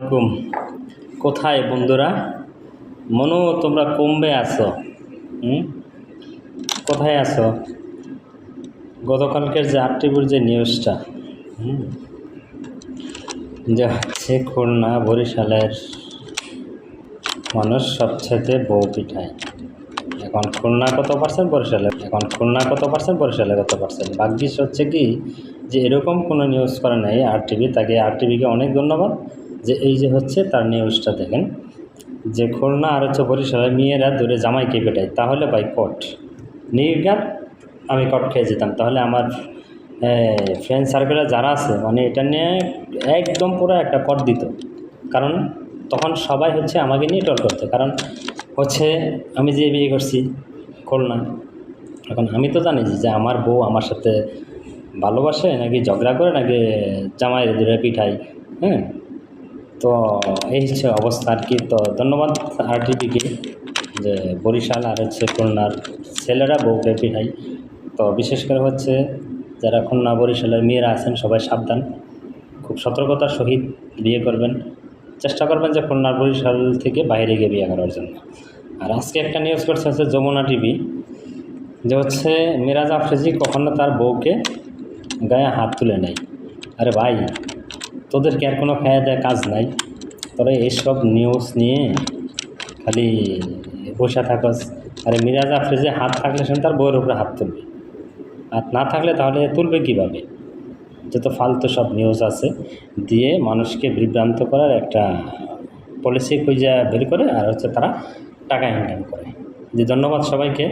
কোথায় বন্ধুরা? মনো, তোমরা কমবে আছো। কোথায় আছো? গতকালকের যে আর টিভির যে নিউজটা যে হচ্ছে খুলনা বরিশালের মানুষ সবচেয়ে বউ পিঠায় এখন খুলনা কত পার্সেন্ট বরিশালে এখন খুলনা কত পার্সেন্ট বরিশালে কত পার্সেন্ট ভাগ্যিস হচ্ছে কি যে এরকম কোনো নিউজ করে নাই। আর টিভি তাকে আর টিভিকে অনেক ধন্যবাদ। যে এই যে হচ্ছে তার নিউজটা দেখেন, যে খুলনা আর হচ্ছে বরিশালের মেয়েরা দূরে জামাইকে পেটায়, তাহলে বাই কট নির্ঘাত আমি কট খেয়ে যেতাম, তাহলে আমার ফ্রেন্ড সার্কেলে যারা আছে মানে এটা নিয়ে একদম পুরো একটা কট দিত। কারণ তখন সবাই হচ্ছে আমাকে নিয়ে টল করতো, কারণ হচ্ছে আমি যে বিয়ে করছি খুলনা, এখন আমি তো জানি যে আমার বউ আমার সাথে ভালোবাসে, নাকি ঝগড়া করে, নাকি জামাই দূরে পিঠাই হ্যাঁ? তো এই হচ্ছে অবস্থা আর কি। তো ধন্যবাদ আর টিভিকে যে বরিশাল আর হচ্ছে খুলনার ছেলেরা বউকে পিঠাই তো বিশেষ করে হচ্ছে যারা খুলনা বরিশালের মেয়েরা আছেন, সবাই সাবধান। খুব সতর্কতার সহিত বিয়ে করবেন। চেষ্টা করবেন যে খুলনার বরিশাল থেকে বাইরে গিয়ে বিয়ে করার জন্য। আর আজকে একটা নিউজ করছে হচ্ছে যমুনা টিভি যে হচ্ছে মিরাজ আফরেজি কখনো তার বউকে গায়ে হাত তুলে নেয়। আরে ভাই তোদের কি আর কোনো খায়া দেয় কাজ নাই। তোরা এইসব নিউজ নিয়ে খালি বসে থাকস। আরে মিরাজ আফরেজি হাত থাকলে সে তার বইয়ের উপরে হাত তুলবে। হাত না থাকলে তাহলে তুলবে কীভাবে? যত ফালতু সব নিউজ আছে। দিয়ে মানুষকে বিভ্রান্ত করার একটা পলিসি খুঁজে বের করে আর হচ্ছে তারা টাকা ইনকাম করে। যে ধন্যবাদ সবাইকে।